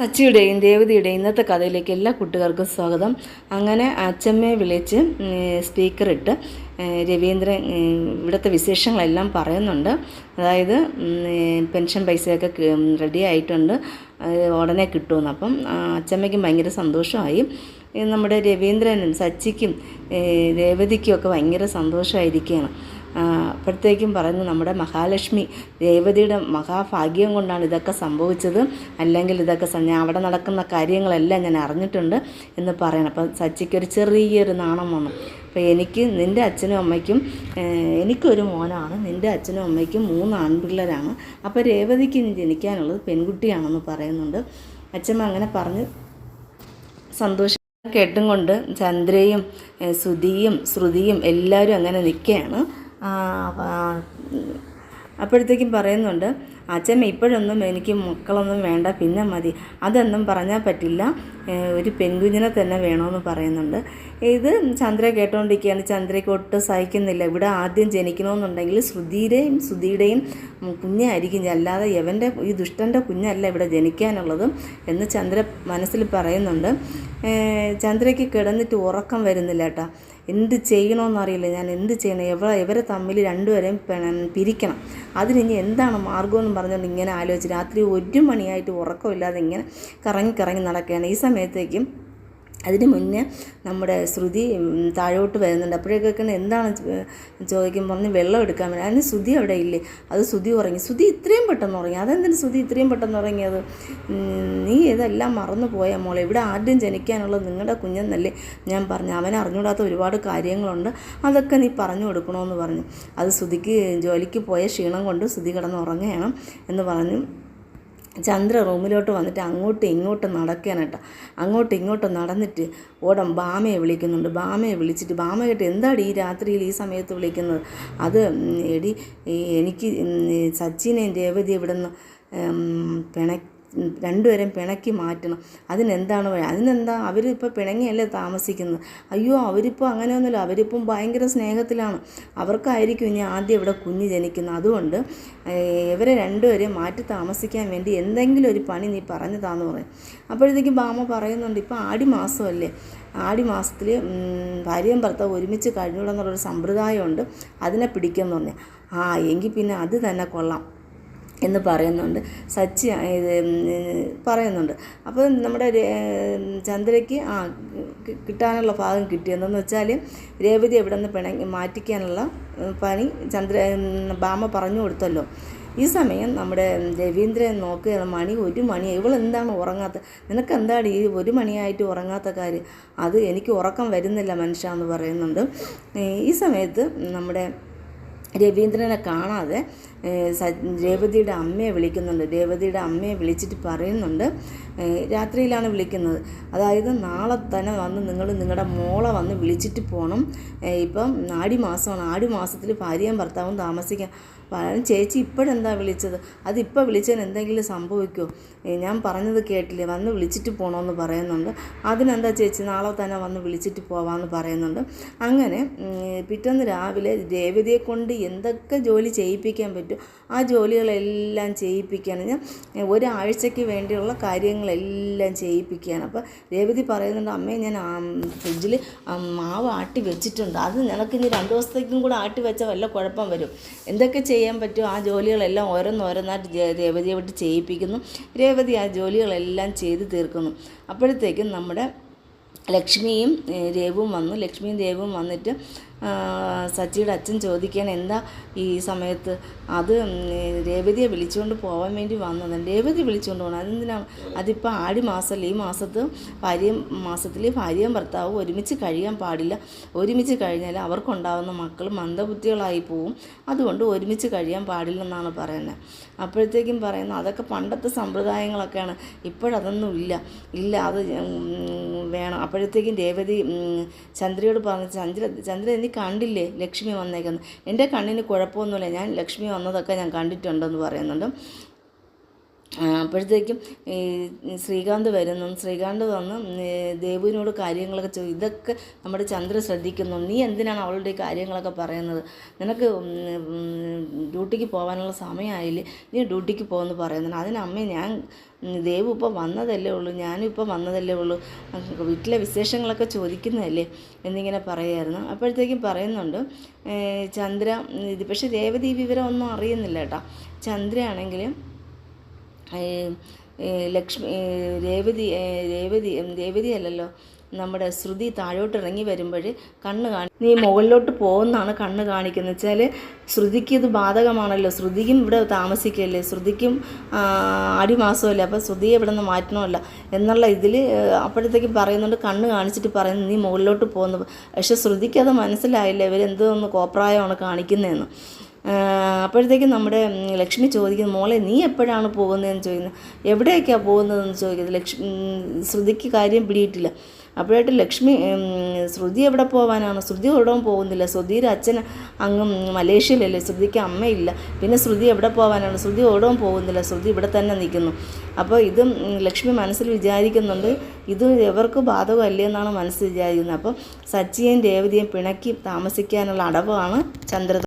സച്ചിയുടെയും ദേവതയുടെയും ഇന്നത്തെ കഥയിലേക്ക് എല്ലാ കുട്ടികൾക്കും സ്വാഗതം. അങ്ങനെ അച്ചമ്മയെ വിളിച്ച് സ്പീക്കറിട്ട് രവീന്ദ്രൻ ഇവിടുത്തെ വിശേഷങ്ങളെല്ലാം പറയുന്നുണ്ട്. അതായത് പെൻഷൻ പൈസയൊക്കെ റെഡി ആയിട്ടുണ്ട്. ഉടനെ കിട്ടുമെന്ന്. അപ്പം അച്ഛമ്മയ്ക്കും ഭയങ്കര സന്തോഷമായി. നമ്മുടെ രവീന്ദ്രനും സച്ചിക്കും രേവതിക്കും ഒക്കെ ഭയങ്കര സന്തോഷമായിരിക്കുകയാണ്. അപ്പോഴത്തേക്കും പറയുന്നു നമ്മുടെ മഹാലക്ഷ്മി രേവതിയുടെ മഹാഭാഗ്യം കൊണ്ടാണ് ഇതൊക്കെ സംഭവിച്ചത്. അല്ലെങ്കിൽ ഇതൊക്കെ ഞാൻ അവിടെ നടക്കുന്ന കാര്യങ്ങളെല്ലാം ഞാൻ അറിഞ്ഞിട്ടുണ്ട് എന്ന് പറയണം. അപ്പം സച്ചിക്കൊരു ചെറിയൊരു നാണം വന്നു. അപ്പോൾ എനിക്ക് നിന്റെ അച്ഛനും അമ്മയ്ക്കും എനിക്കൊരു മോനാണ്. നിന്റെ അച്ഛനും അമ്മയ്ക്കും മൂന്ന് ആൺപിള്ളേരാണ്. അപ്പോൾ രേവതിക്ക് ജനിക്കാനുള്ളത് പെൺകുട്ടിയാണെന്ന് പറയുന്നുണ്ട്. അച്ഛമ്മ അങ്ങനെ പറഞ്ഞ് സന്തോഷം കേട്ടും കൊണ്ട് ചന്ദ്രയും സുധിയും ശ്രുതിയും എല്ലാവരും അങ്ങനെ നിൽക്കുകയാണ്. അപ്പോഴത്തേക്കും പറയുന്നുണ്ട് അച്ഛമ്മ ഇപ്പോഴൊന്നും എനിക്ക് മക്കളൊന്നും വേണ്ട പിന്നെ മതി. അതൊന്നും പറഞ്ഞാൽ പറ്റില്ല. ഒരു പെൺകുഞ്ഞിനെ തന്നെ വേണമെന്ന് പറയുന്നുണ്ട്. ഇത് ചന്ദ്ര കേട്ടോണ്ടിരിക്കുകയാണ്. ചന്ദ്രയ്ക്ക് ഒട്ടും സഹിക്കുന്നില്ല. ഇവിടെ ആദ്യം ജനിക്കണമെന്നുണ്ടെങ്കിൽ ശ്രുതിയുടെയും ശ്രുതിയുടെയും കുഞ്ഞായിരിക്കും അല്ലാതെ എവന്റെ ഈ ദുഷ്ടന്റെ കുഞ്ഞല്ല ഇവിടെ ജനിക്കാനുള്ളത് എന്ന് ചന്ദ്ര മനസ്സിൽ പറയുന്നുണ്ട്. ചന്ദ്രയ്ക്ക് കിടന്നിട്ട് ഉറക്കം വരുന്നില്ല കേട്ടോ. എന്ത് ചെയ്യണമെന്നറിയില്ല ഞാൻ എന്ത് ചെയ്യണം? എവിടെ ഇവരെ തമ്മിൽ രണ്ടുപേരെയും പിരിക്കണം. അതിനിനി എന്താണ് മാർഗമെന്ന് പറഞ്ഞുകൊണ്ട് ഇങ്ങനെ ആലോചിച്ച് രാത്രി ഒരു മണിയായിട്ട് ഉറക്കമില്ലാതെ ഇങ്ങനെ കറങ്ങി കറങ്ങി നടക്കുകയാണ്. ഈ സമയത്തേക്കും അതിന് മുന്നേ നമ്മുടെ ശ്രുതി താഴോട്ട് വരുന്നുണ്ട്. അപ്പോഴേക്കൊക്കെ എന്താണ് ചോദിക്കുമ്പോൾ ചോദിക്കും പറഞ്ഞ് വെള്ളം എടുക്കാൻ വേണ്ടി. അതിന് ശ്രുതി അവിടെ ഇല്ലേ? അത് ശ്രുതി ഉറങ്ങി. ശ്രുതി ഇത്രയും പെട്ടെന്ന് ഉറങ്ങി. അതെന്തിന് ശ്രുതി ഇത്രയും പെട്ടെന്ന് ഉറങ്ങിയത്? നീ ഇതെല്ലാം മറന്നു പോയ മോളെ. ഇവിടെ ആദ്യം ജനിക്കാനുള്ളത് നിങ്ങളുടെ കുഞ്ഞെന്നല്ലേ ഞാൻ പറഞ്ഞു. അവൻ അറിഞ്ഞുകൂടാത്ത ഒരുപാട് കാര്യങ്ങളുണ്ട്. അതൊക്കെ നീ പറഞ്ഞു കൊടുക്കണമെന്ന് പറഞ്ഞു. അത് ശ്രുതിക്ക് ജോലിക്ക് പോയ ക്ഷീണം കൊണ്ട് ശ്രുതി കിടന്ന് ഉറങ്ങുകയാണ് എന്ന് പറഞ്ഞു. ചന്ദ്ര റൂമിലോട്ട് വന്നിട്ട് അങ്ങോട്ടും ഇങ്ങോട്ടും നടക്കുകയാണ് അങ്ങോട്ടും ഇങ്ങോട്ടും നടന്നിട്ട് ഓടം ബാമയെ വിളിക്കുന്നുണ്ട്. ബാമയെ വിളിച്ചിട്ട് ബാമ കേട്ട് എന്താണ് ഈ രാത്രിയിൽ ഈ സമയത്ത് വിളിക്കുന്നത്? അത് എടി എനിക്ക് സച്ചിനെയും രേവതി ഇവിടെ നിന്ന് പിണ രണ്ടുപേരും പിണക്കി മാറ്റണം. അതിനെന്താണ് വഴി? അതിനെന്താ? അവരിപ്പോൾ പിണങ്ങിയല്ലേ താമസിക്കുന്നത്? അയ്യോ അവരിപ്പോൾ അങ്ങനെയൊന്നുമില്ല. അവരിപ്പം ഭയങ്കര സ്നേഹത്തിലാണ്. അവർക്കായിരിക്കും ഇനി ആദ്യം ഇവിടെ കുഞ്ഞ് ജനിക്കുന്നത്. അതുകൊണ്ട് ഇവരെ രണ്ടുപേരെയും മാറ്റി താമസിക്കാൻ വേണ്ടി എന്തെങ്കിലും ഒരു പണി നീ പറഞ്ഞതാന്ന് പറയും. അപ്പോഴത്തേക്കും ബാമ പറയുന്നുണ്ട് ഇപ്പോൾ ആടി മാസമല്ലേ ആടി മാസത്തിൽ ഭാര്യയും ഭർത്താവ് ഒരുമിച്ച് കഴിഞ്ഞൂടെന്നുള്ളൊരു സമ്പ്രദായമുണ്ട്. അതിനെ പിടിക്കുമെന്ന് പറഞ്ഞു. ആ എങ്കിൽ പിന്നെ അത് തന്നെ കൊള്ളാം. എന്ന് പറയുന്നുണ്ട്. സച്ചി ഇത് പറയുന്നുണ്ട്. അപ്പോൾ നമ്മുടെ ചന്ദ്രയ്ക്ക് ആ കിട്ടാനുള്ള ഭാഗം കിട്ടിയെന്നു വെച്ചാൽ രേവതി എവിടെ നിന്ന് പിണങ്ങി മാറ്റിക്കാനുള്ള പണി ചന്ദ്ര ബാമ പറഞ്ഞു കൊടുത്തല്ലോ. ഈ സമയം നമ്മുടെ രവീന്ദ്രൻ നോക്കുകയാണ് മണി ഒരു മണി ഇവൾ എന്താണ് ഉറങ്ങാത്ത? നിനക്ക് എന്താണ് ഈ ഒരു മണിയായിട്ട് ഉറങ്ങാത്ത കാര്യം? അത് എനിക്ക് ഉറക്കം വരുന്നില്ല മനുഷ്യ എന്ന് പറയുന്നുണ്ട്. ഈ സമയത്ത് നമ്മുടെ രവീന്ദ്രനെ കാണാതെ രേവതിയുടെ അമ്മയെ വിളിക്കുന്നുണ്ട്. രേവതിയുടെ അമ്മയെ വിളിച്ചിട്ട് പറയുന്നുണ്ട്. രാത്രിയിലാണ് വിളിക്കുന്നത്. അതായത് നാളെ തന്നെ വന്ന് നിങ്ങൾ നിങ്ങളുടെ മോളെ വന്ന് വിളിച്ചിട്ട് പോകണം ഇപ്പം ആടി മാസമാണ് ആടി മാസത്തിൽ ഭാര്യയും ഭർത്താവും താമസിക്കാം പറയാൻ ചേച്ചി ഇപ്പോഴെന്താ വിളിച്ചത്? അതിപ്പോൾ വിളിച്ചതിന് എന്തെങ്കിലും സംഭവിക്കുമോ ഞാൻ പറഞ്ഞത് കേട്ടില്ലേ? വന്ന് വിളിച്ചിട്ട് പോകണമെന്ന് പറയുന്നുണ്ട്. അതിനെന്താ ചേച്ചി? നാളെ തന്നെ വന്ന് വിളിച്ചിട്ട് പോവാമെന്ന് പറയുന്നുണ്ട്. അങ്ങനെ പിറ്റേന്ന് രാവിലെ രേവതിയെ കൊണ്ട് എന്തൊക്കെ ജോലി ചെയ്യിപ്പിക്കാൻ പറ്റും? ആ ജോലികളെല്ലാം ചെയ്യിപ്പിക്കുകയാണ്. ഞാൻ ഒരാഴ്ചയ്ക്ക് വേണ്ടിയുള്ള കാര്യങ്ങളെല്ലാം ചെയ്യിപ്പിക്കുകയാണ്. അപ്പോൾ രേവതി പറയുന്നുണ്ട് അമ്മേ ഞാൻ ഫ്രിഡ്ജിൽ മാവ് ആട്ടി വെച്ചിട്ടുണ്ട്. അത് നിനക്ക് ഇനി രണ്ട് ദിവസത്തേക്കും കൂടെ ആട്ടി വെച്ചാൽ വല്ല കുഴപ്പം വരും. എന്തൊക്കെ ചെയ്യാൻ പറ്റും? ആ ജോലികളെല്ലാം ഓരോന്നോരോന്നായിട്ട് രേവതിയെ വിട്ട് ചെയ്യിപ്പിക്കുന്നു. രേവതി ആ ജോലികളെല്ലാം ചെയ്ത് തീർക്കുന്നു. അപ്പോഴത്തേക്കും നമ്മുടെ ലക്ഷ്മിയും രേവും വന്നു. ലക്ഷ്മിയും രേവും വന്നിട്ട് സച്ചിയുടെ അച്ഛൻ ചോദിക്കാൻ എന്താ ഈ സമയത്ത്? അത് രേവതിയെ വിളിച്ചുകൊണ്ട് പോകാൻ വേണ്ടി വന്നതാണ് രേവതി വിളിച്ചുകൊണ്ട് പോകണം അതെന്തിനാണ് അതിപ്പോൾ ആടി മാസമല്ല ഈ മാസത്ത് ഭാര്യയും മാസത്തിൽ ഭാര്യയും ഭർത്താവും ഒരുമിച്ച് കഴിയാൻ പാടില്ല. ഒരുമിച്ച് കഴിഞ്ഞാൽ അവർക്കുണ്ടാകുന്ന മക്കൾ മന്ദബുദ്ധികളായി പോവും. അതുകൊണ്ട് ഒരുമിച്ച് കഴിയാൻ പാടില്ലെന്നാണ് പറയുന്നത് അപ്പോഴത്തേക്കും പറയുന്നത് അതൊക്കെ പണ്ടത്തെ സമ്പ്രദായങ്ങളൊക്കെയാണ്. ഇപ്പോഴതൊന്നും ഇല്ല. ഇല്ല അത് വേണം. അപ്പോഴത്തേക്കും രേവതി ചന്ദ്രയോട് പറഞ്ഞു ചന്ദ്ര ചന്ദ്ര നീ കണ്ടില്ലേ ലക്ഷ്മി വന്നേക്കുന്നത് എന്റെ കണ്ണിന് കുഴപ്പമൊന്നുമില്ല. ഞാൻ ലക്ഷ്മി വന്നതൊക്കെ ഞാൻ കണ്ടിട്ടുണ്ടെന്ന് പറയുന്നുണ്ട്. അപ്പോഴത്തേക്കും ഈ ശ്രീകാന്ത് വരുന്നു. ശ്രീകാന്ത് വന്ന് ദേവുവിനോട് കാര്യങ്ങളൊക്കെ ചോദിക്കും ഇതൊക്കെ നമ്മുടെ ചന്ദ്ര ശ്രദ്ധിക്കുന്നു. നീ എന്തിനാണ് അവളുടെ കാര്യങ്ങളൊക്കെ പറയുന്നത്? നിനക്ക് ഡ്യൂട്ടിക്ക് പോകാനുള്ള സമയമായില്ലേ നീ ഡ്യൂട്ടിക്ക് പോകുമെന്ന് പറയുന്നുണ്ട്. അതിനമ്മേ ഞാൻ ദേവ് ഇപ്പോൾ വന്നതല്ലേ ഉള്ളൂ. ഞാനും ഇപ്പോൾ വന്നതല്ലേ ഉള്ളൂ. വീട്ടിലെ വിശേഷങ്ങളൊക്കെ ചോദിക്കുന്നതല്ലേ എന്നിങ്ങനെ പറയായിരുന്നു. അപ്പോഴത്തേക്കും പറയുന്നുണ്ട് ചന്ദ്ര ഇത് പക്ഷേ രേവതി വിവരം ഒന്നും അറിയുന്നില്ല കേട്ടോ. ഏ, ലക്ഷ്മി രേവതി രേവതി രേവതി അല്ലല്ലോ. നമ്മുടെ ശ്രുതി താഴോട്ട് ഇറങ്ങി വരുമ്പോൾ കണ്ണ് കാണി നീ മുകളിലോട്ട് പോകുന്നതാണ് കണ്ണ് കാണിക്കുന്നത്. വെച്ചാൽ ശ്രുതിക്ക് ഇത് ബാധകമാണല്ലോ. ശ്രുതിക്കും ഇവിടെ താമസിക്കല്ലേ. ശ്രുതിക്കും അടിമാസമല്ലേ. അപ്പോൾ ശ്രുതിയെ ഇവിടെ നിന്ന് മാറ്റണമല്ല. എന്നുള്ള ഇതിൽ അപ്പോഴത്തേക്കും പറയുന്നുണ്ട് കണ്ണ് കാണിച്ചിട്ട് പറയുന്നു നീ മുകളിലോട്ട് പോകുന്നു. പക്ഷെ ശ്രുതിക്ക് അത് മനസ്സിലായില്ല. ഇവരെന്തോന്ന് കോപ്രായമാണ് കാണിക്കുന്നതെന്ന്. അപ്പോഴത്തേക്കും നമ്മുടെ ലക്ഷ്മി ചോദിക്കുന്നു മോളെ നീ എപ്പോഴാണ് പോകുന്നതെന്ന് ചോദിക്കുന്നത് എവിടെയൊക്കെയാണ് പോകുന്നതെന്ന് ചോദിക്കുന്നത് ലക്ഷ്മി ശ്രുതിക്ക് കാര്യം പിടിയിട്ടില്ല. അപ്പോഴായിട്ട് ലക്ഷ്മി ശ്രുതി എവിടെ പോകാനാണ് ശ്രുതി എവിടെയും പോകുന്നില്ല. ശ്രുതിയുടെ അച്ഛൻ അങ്ങ് മലേഷ്യയിലല്ലേ. ശ്രുതിക്ക് അമ്മയില്ല. പിന്നെ ശ്രുതി എവിടെ പോകാനാണ് ശ്രുതി എവിടെയും പോകുന്നില്ല. ശ്രുതി ഇവിടെ തന്നെ നിൽക്കുന്നു. അപ്പോൾ ഇതും ലക്ഷ്മി മനസ്സിൽ വിചാരിക്കുന്നുണ്ട്. ഇത് എവർക്ക് ബാധകമല്ലേ എന്നാണ് മനസ്സിൽ വിചാരിക്കുന്നത്. അപ്പോൾ സച്ചിയെയും രേവതിയും പിണക്കി താമസിക്കാനുള്ള അടവാണ് ചന്ദ്ര